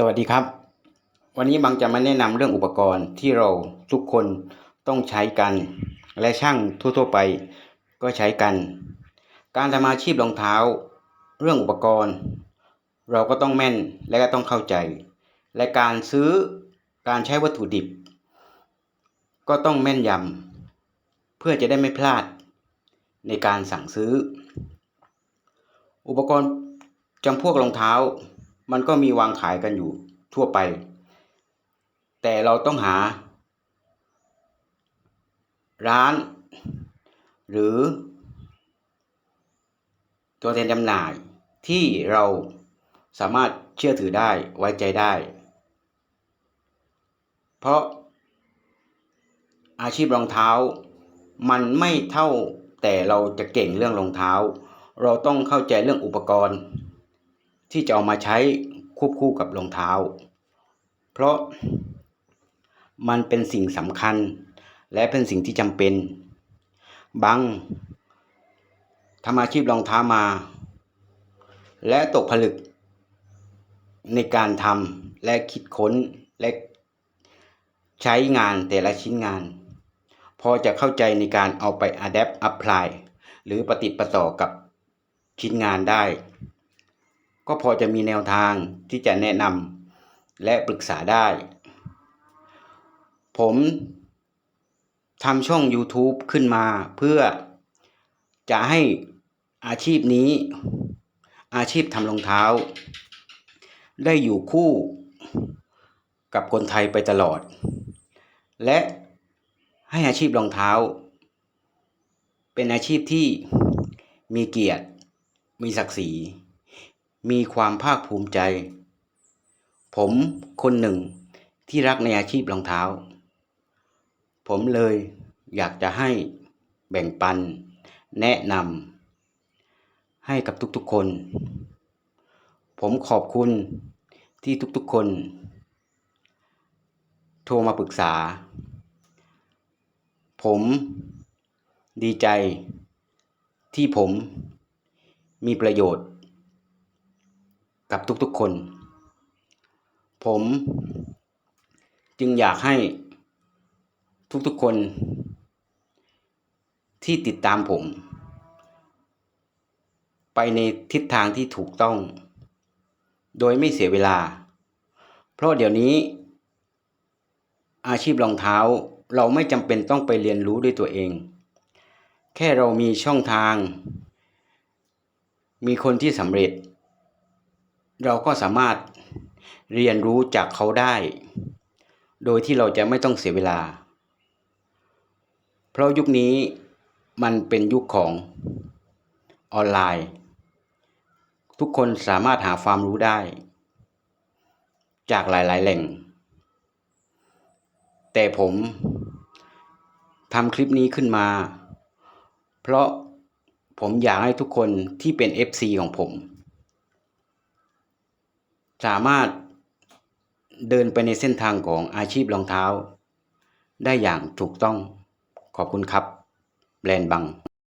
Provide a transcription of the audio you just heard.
สวัสดีครับ วันนี้บังจะมาแนะนำเรื่องอุปกรณ์ที่เราทุกคนต้องใช้กัน และช่างทั่วๆไปก็ใช้กัน การทำอาชีพรองเท้า เรื่องอุปกรณ์ เราก็ต้องแม่นและก็ต้องเข้าใจ และการซื้อการใช้วัตถุดิบ ก็ต้องแม่นยำเพื่อจะได้ไม่พลาดในการสั่งซื้อ อุปกรณ์จำพวกรองเท้า มันก็มีวางขายกันอยู่ทั่วไป แต่เราต้องหา ร้าน หรือ ตัวแทนจำหน่ายที่เราสามารถเชื่อถือได้ไว้ใจได้ เพราะอาชีพรองเท้า มันไม่เท่าแต่เราจะเก่งเรื่องรองเท้า เราต้องเข้าใจเรื่องอุปกรณ์ ที่จะเอามาใช้ควบคู่กับรองเท้า เพราะมันเป็นสิ่งสำคัญ และเป็นสิ่งที่จำเป็น บางทำอาชีพรองเท้ามา และตกผลึก ในการทำและคิดค้นและใช้งานแต่ละชิ้นงาน พอจะเข้าใจในการเอาไป adapt apply หรือปฏิประต่อกับชิ้นงานได้ ก็พอจะมีแนวทางที่จะแนะนำและปรึกษาได้ ผมทำช่อง YouTube ขึ้นมาเพื่อจะให้อาชีพนี้ อาชีพทำรองเท้า ได้อยู่คู่กับคนไทยไปตลอด และให้อาชีพรองเท้า เป็นอาชีพที่มีเกียรติ มีศักดิ์ศรี มีความภาคภูมิใจ ผมคนหนึ่งที่รักในอาชีพรองเท้า ผมเลยอยากจะให้แบ่งปัน แนะนำให้กับทุกๆคน ผมขอบคุณที่ทุกๆคน โทรมาปรึกษา ผมดีใจที่ผมมีประโยชน์ กับทุกๆคน ผมจึงอยากให้ทุกๆคน ที่ติดตามผม ไปในทิศทางที่ถูกต้อง โดยไม่เสียเวลา เพราะเดี๋ยวนี้ อาชีพรองเท้าเราไม่จำเป็นต้องไปเรียนรู้ด้วยตัวเอง แค่เรามีช่องทาง มีคนที่สำเร็จ เราก็สามารถเรียนรู้จากเขาได้ โดยที่เราจะไม่ต้องเสียเวลา เพราะยุคนี้มันเป็นยุคของออนไลน์ ทุกคนสามารถหาความรู้ได้ จากหลาย ๆ แหล่ง แต่ผมทำคลิปนี้ขึ้นมา เพราะผมอยากให้ทุกคนที่เป็น FC ของผม สามารถเดินไปในเส้นทางของอาชีพรองเท้า ได้อย่างถูกต้องขอบคุณครับแบรนด์บัง